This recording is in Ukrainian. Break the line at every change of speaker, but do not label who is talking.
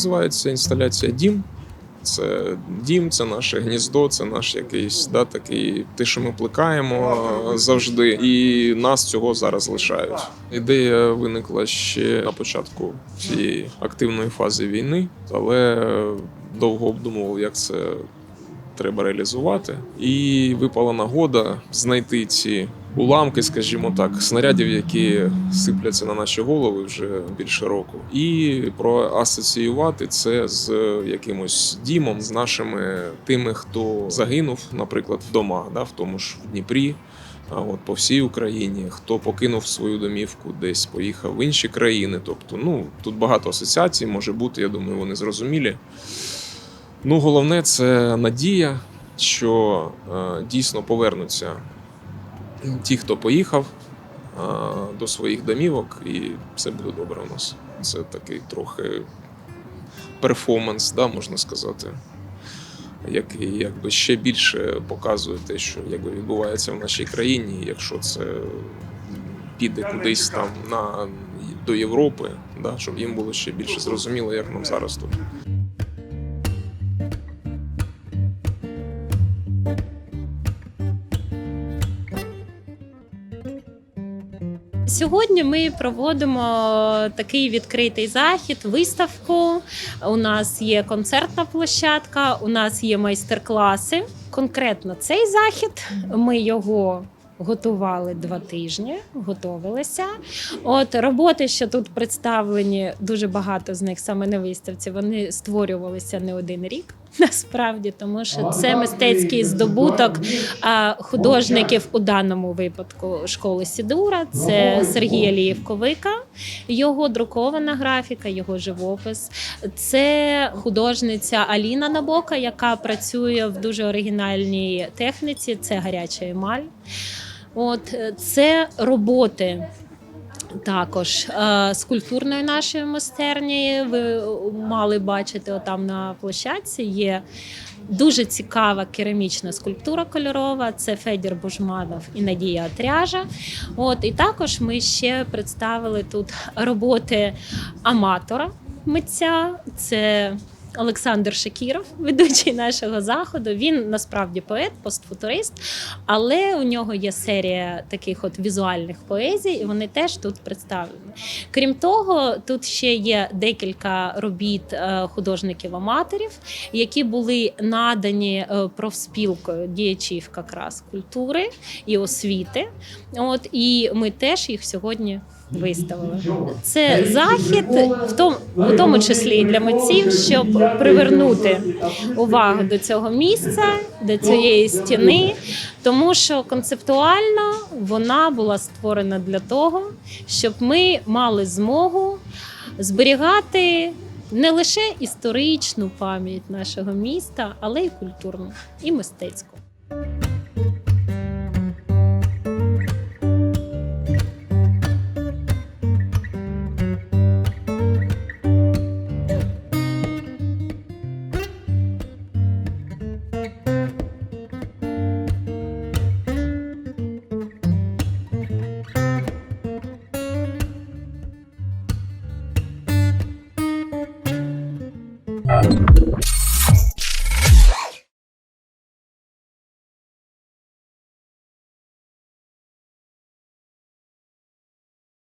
називається інсталяція Дім. Це дім, це наше гніздо, це наш якийсь да, такий те, що ми плекаємо завжди, і нас цього зараз лишають. Ідея виникла ще на початку цієї активної фази війни, але довго обдумував, як це треба реалізувати. І випала нагода знайти ці уламки, скажімо так, снарядів, які сипляться на наші голови вже більше року, і проасоціювати це з якимось дімом, з нашими тими, хто загинув, наприклад, вдома, да, в тому ж в Дніпрі. А от по всій Україні, хто покинув свою домівку, десь поїхав в інші країни. Тобто, ну тут багато асоціацій може бути. Я думаю, вони зрозумілі. Ну, головне це надія, що е, дійсно повернуться ті, хто поїхав до своїх домівок, і все буде добре у нас. Це такий трохи перформанс, да, можна сказати, який якби ще більше показує те, що якби відбувається в нашій країні, якщо це піде кудись там на до Європи, да, щоб їм було ще більше зрозуміло, як нам зараз тут.
Сьогодні ми проводимо такий відкритий захід, виставку. У нас є концертна площадка, у нас є майстер-класи. Конкретно цей захід ми його. Готували два тижні, готувалися. От роботи, що тут представлені, дуже багато з них саме на виставці. Вони створювалися не один рік. Насправді, тому що це мистецький здобуток художників у даному випадку школи Сідура. Це Сергій Алієвковика, його друкована графіка, його живопис. Це художниця Аліна Набока, яка працює в дуже оригінальній техніці. Це гаряча емаль. От е, це роботи також е, з культурної нашої майстерні. Ви мали бачити отам на площадці. Є дуже цікава керамічна скульптура кольорова. Це Федір Бужманов і Надія Отряжа. От і також ми ще представили тут роботи аматора митця. Це Олександр Шакіров, ведучий нашого заходу. Він насправді поет, постфутурист, але у нього є серія таких от візуальних поезій, і вони теж тут представлені. Крім того, тут ще є декілька робіт е, художників-аматорів, які були надані е, профспілкою діячів якраз культури і освіти. От і ми теж їх сьогодні виставили. Це захід, в тому, в тому числі і для митців, щоб привернути увагу до цього місця, до цієї стіни, тому що концептуально вона була створена для того, щоб ми мали змогу зберігати. Не лише історичну пам'ять нашого міста, але й культурну і мистецьку.